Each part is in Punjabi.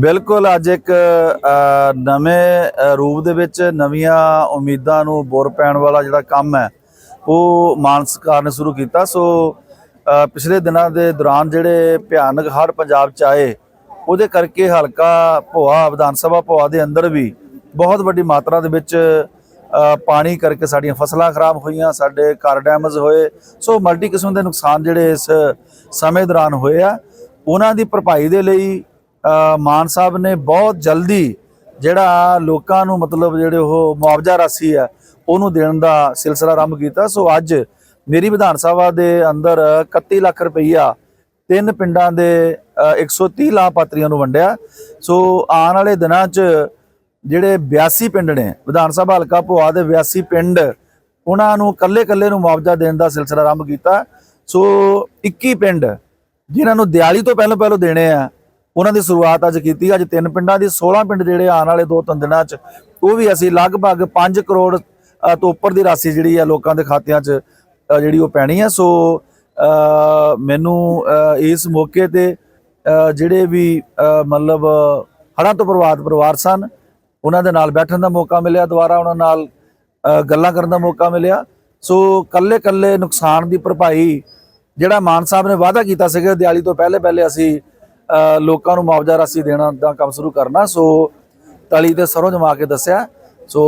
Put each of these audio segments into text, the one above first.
ਬਿਲਕੁਲ ਅੱਜ ਇੱਕ ਨਵੇਂ ਰੂਪ ਦੇ ਵਿੱਚ ਨਵੀਆਂ ਉਮੀਦਾਂ ਨੂੰ ਬੁਰ ਪੈਣ ਵਾਲਾ ਜਿਹੜਾ ਕੰਮ ਹੈ, ਉਹ ਮਾਨ ਸਰਕਾਰ ਨੇ ਸ਼ੁਰੂ ਕੀਤਾ। ਸੋ ਪਿਛਲੇ ਦਿਨਾਂ ਦੇ ਦੌਰਾਨ ਜਿਹੜੇ ਭਿਆਨਕ ਹੜ੍ਹ ਪੰਜਾਬ ਚ ਆਏ, ਉਹਦੇ ਕਰਕੇ ਹਲਕਾ ਭੋਆ, ਵਿਧਾਨ ਸਭਾ ਭੋਆ ਦੇ ਅੰਦਰ ਵੀ ਬਹੁਤ ਵੱਡੀ ਮਾਤਰਾ ਦੇ ਵਿੱਚ ਪਾਣੀ ਕਰਕੇ ਸਾਡੀਆਂ ਫਸਲਾਂ ਖਰਾਬ ਹੋਈਆਂ, ਸਾਡੇ ਘਰ ਡੈਮੇਜ ਹੋਏ। ਸੋ, ਮਲਟੀ ਕਿਸਮ ਦੇ ਨੁਕਸਾਨ ਜਿਹੜੇ ਇਸ ਸਮੇਂ ਦੌਰਾਨ ਹੋਏ ਆ, ਉਹਨਾਂ ਦੀ ਭਰਪਾਈ ਦੇ ਲਈ ਮਾਨ ਸਾਹਿਬ ਨੇ ਬਹੁਤ ਜਲਦੀ ਜਿਹੜਾ ਲੋਕਾਂ ਨੂੰ ਮਤਲਬ ਜਿਹੜੇ ਉਹ ਮੁਆਵਜ਼ਾ ਰਾਸ਼ੀ ਹੈ ਉਹਨੂੰ ਦੇਣ ਦਾ ਸਿਲਸਿਲਾ ਆਰੰਭ ਕੀਤਾ। ਸੋ ਅੱਜ ਮੇਰੀ ਵਿਧਾਨ ਸਭਾ ਦੇ ਅੰਦਰ 31 ਲੱਖ ਰੁਪਈਆ ਤਿੰਨ ਪਿੰਡਾਂ ਦੇ ਅ, 130 ਲਾਭਪਾਤਰੀਆਂ ਨੂੰ ਵੰਡਿਆ। ਸੋ ਆਉਣ ਵਾਲੇ ਦਿਨਾਂ 'ਚ ਜਿਹੜੇ 82 ਪਿੰਡ ਨੇ ਵਿਧਾਨ ਸਭਾ ਹਲਕਾ ਭੋਆ ਦੇ 82 ਪਿੰਡ ਉਹਨਾਂ ਨੂੰ ਕੱਲੇ-ਕੱਲੇ ਨੂੰ ਮੁਆਵਜ਼ਾ ਦੇਣ ਦਾ ਸਿਲਸਿਲਾ ਆਰੰਭ ਕੀਤਾ। ਸੋ 21 ਪਿੰਡ ਜਿਨ੍ਹਾਂ ਨੂੰ ਦਿਵਾਲੀ ਤੋਂ ਪਹਿਲਾਂ ਪਹਿਲਾਂ ਦੇਣੇ ਆ ਉਹਨਾਂ ਦੀ ਸ਼ੁਰੂਆਤ ਅੱਜ ਕੀਤੀ ਅੱਜ ਤਿੰਨ ਪਿੰਡਾਂ ਦੀ 16 ਪਿੰਡ ਜਿਹੜੇ ਆਉਣ ਵਾਲੇ ਦੋ ਤਿੰਨ ਦਿਨਾਂ 'ਚ, ਉਹ ਵੀ ਅਸੀਂ ਲਗਭਗ 5 ਕਰੋੜ ਤੋਂ ਉੱਪਰ ਦੀ ਰਾਸ਼ੀ ਜਿਹੜੀ ਆ ਲੋਕਾਂ ਦੇ ਖਾਤਿਆਂ 'ਚ ਜਿਹੜੀ ਉਹ ਪੈਣੀ ਆ ਸੋ ਮੈਨੂੰ ਇਸ ਮੌਕੇ ਤੇ ਜਿਹੜੇ ਵੀ ਮਤਲਬ ਹੜ੍ਹਾਂ ਤੋਂ ਪ੍ਰਭਾਵਿਤ ਪਰਿਵਾਰ ਸਨ, ਉਹਨਾਂ ਦੇ ਨਾਲ ਬੈਠਣ ਦਾ ਮੌਕਾ ਮਿਲਿਆ। ਦੁਬਾਰਾ ਉਹਨਾਂ ਨਾਲ ਗੱਲਾਂ ਕਰਨ ਦਾ ਮੌਕਾ ਮਿਲਿਆ। ਸੋ ਕੱਲੇ ਕੱਲੇ ਨੁਕਸਾਨ ਦੀ ਭਰਪਾਈ ਜਿਹੜਾ ਮਾਨ ਸਾਹਿਬ ਨੇ ਵਾਅਦਾ ਕੀਤਾ ਸੀਗਾ ਦਿਵਾਲੀ ਤੋਂ ਪਹਿਲੇ ਪਹਿਲੇ ਅਸੀਂ ਲੋਕਾਂ ਨੂੰ ਮੁਆਵਜ਼ਾ ਰਾਸ਼ੀ ਦੇਣਾ ਦਾ ਕੰਮ ਸ਼ੁਰੂ ਕਰਨਾ ਸੋ ਤਲੀ ਤੇ ਸਰੋਂ ਜਮਾ ਕੇ ਦੱਸਿਆ ਸੋ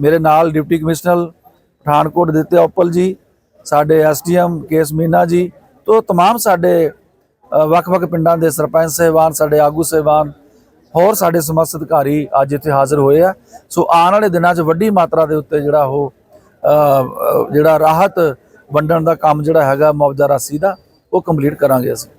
ਮੇਰੇ ਨਾਲ ਡਿਪਟੀ ਕਮਿਸ਼ਨਰ ਪਠਾਨਕੋਟ ਦਿੱਤੇ ਉਪਲ ਜੀ ਸਾਡੇ ਐਸਡੀਐਮ ਕੇਸ ਮੀਨਾ ਜੀ ਤੋਂ तमाम ਸਾਡੇ ਅ, ਵੱਖ-ਵੱਖ ਪਿੰਡਾਂ ਦੇ ਸਰਪੰਚ ਸਹਿਬਾਨ ਸਾਡੇ ਆਗੂ ਸਹਿਬਾਨ ਹੋਰ ਸਾਡੇ ਸਮਸਤ ਅਧਿਕਾਰੀ ਅੱਜ ਇੱਥੇ ਹਾਜ਼ਰ ਹੋਏ ਆ ਸੋ ਆਉਣ ਵਾਲੇ ਦਿਨਾਂ 'ਚ ਵੱਡੀ ਮਾਤਰਾ ਦੇ ਉੱਤੇ ਜਿਹੜਾ ਉਹ ਅ, ਅ, ਜਿਹੜਾ ਰਾਹਤ ਵੰਡਣ ਦਾ ਕੰਮ ਜਿਹੜਾ ਹੈਗਾ ਮੁਆਵਜ਼ਾ ਰਾਸ਼ੀ ਦਾ ਉਹ ਕੰਪਲੀਟ ਕਰਾਂਗੇ ਅਸੀਂ